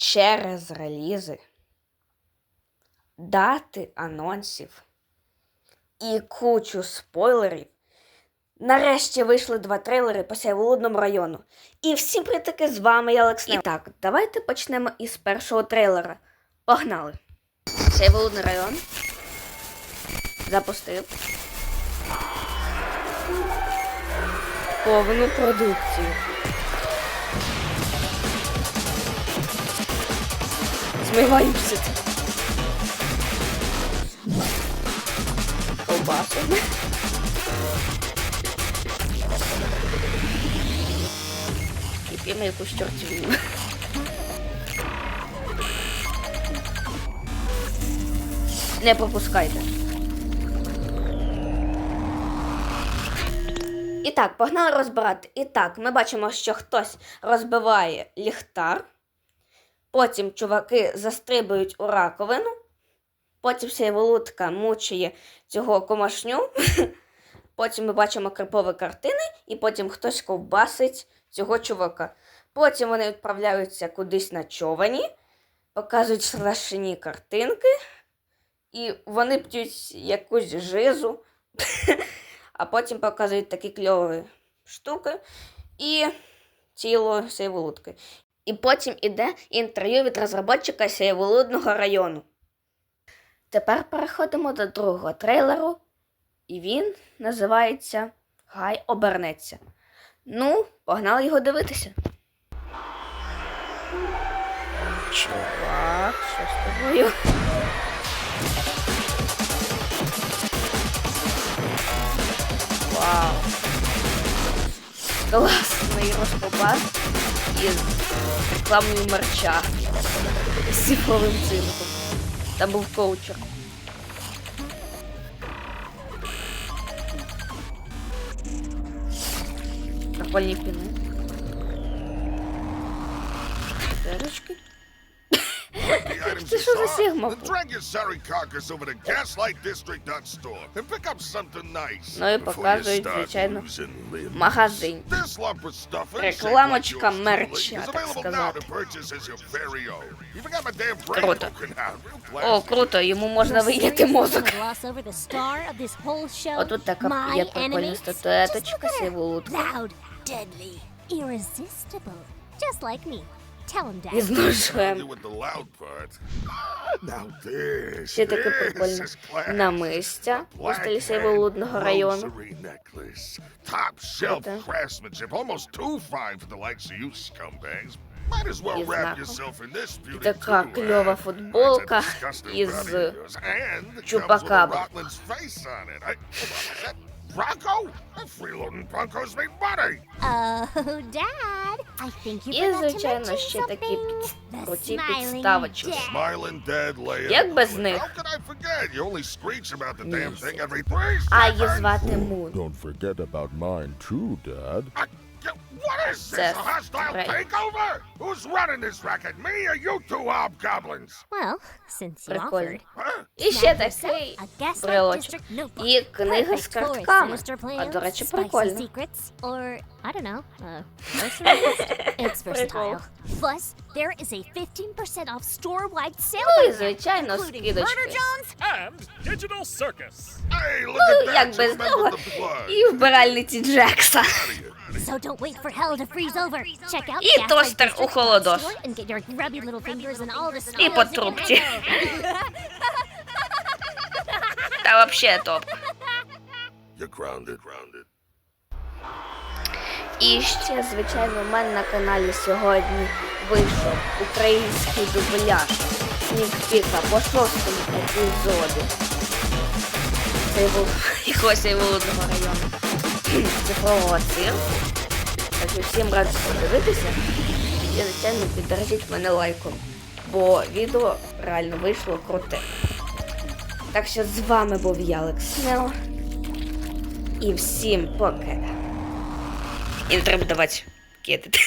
через релізи, дати анонсів і кучу спойлерів. Нарешті вийшли два трейлери по Сяйволудному району. І всім притики з вами я Олекс. І так, давайте почнемо із першого трейлера. Погнали! Сяйволудний район. Запустив. Повну продукцію. Змиваємося. Ковбасу. І п'ємо якусь чортівню. Не пропускайте. І так, погнали розбирати. І так, ми бачимо, що хтось розбиває ліхтар. Потім чуваки застрибують у раковину. Потім сяйволутка мучує цього комашню. Потім ми бачимо крипові картини, і потім хтось ковбасить цього чувака. Потім вони відправляються кудись на човені, показують страшні картинки, і вони п'ють якусь жизу, а потім показують такі кльові штуки і тіло сяйволутки. І потім іде інтерв'ю від розробника Сяйволудного району. Тепер переходимо до другого трейлеру, і він називається Гай обернеться. Ну, погнали його дивитися. Чувак, що з тобою? Вау! Класний розпопад із рекламою мерча з цифровим цирком. Там був коучер. Прикольні піни. Дырочки. You що за сігма? then drag your sorry carcass over to Gaslight District store and pick up something nice. Ну і показують, звичайно, магазин. Рекламочка мерча, так сказати. Круто. О, круто, йому можна вийняти мозок. Отут така є прикольна статуеточка. Loud, deadly, irresistible, just like me. Tell him, Dad. І з Only ножем. with the loud part. Now this, Ще таке прикольне намистя у стилі hand Сяйволудного району. rosary. Top shelf craftsmanship. Almost too fine for the likes of you scumbags. Might as well wrap yourself in this beauty така too, кльова eh? футболка із brother of yours. And it comes with a Чупакабра. Rotland's face on it. I, is that Bronco? That freeloading Broncos make money. Oh, Dad, I think you І, forgot to звичайно, mention ще такі something. під- The круті smiling підставочки. dad. Smiling dead layer. Як без них? How could I forget? You only screech about the damn Ні. thing every three А її seconds. звати Мун. Don't forget about mine too, Dad. I- What is this? Seth, A hostile right. takeover? Who's running this racket? Me or you two hobgoblins? Well, since you Прикольно. offered. Huh? І ще такий брелочок. І книга з картками. А, до речі, прикольно. secrets, or, I don't know, uh, groceries. It's Прикол. versatile. Plus, there is a 15% off store-wide sale Ну і, звичайно, скидочки. Murder Jones and Digital Circus. Hey, look Ну, як без blood. І вбиральниці Джекса. So don't wait for hell to freeze over. Check out І тостер у холодос. store and get Та вообще топ. You're grounded, grounded. І ще, звичайно, в мене на каналі сьогодні вийшов український дубляж снігпіка по шостому епізоду. Це був якогось Володного району цифрового цирку. Так що всім раджу подивитися. І, звичайно, піддержіть мене лайком. Бо відео реально вийшло круте. Так що з вами був я, Алекс Нео. І всім пока. І не треба давати кидати.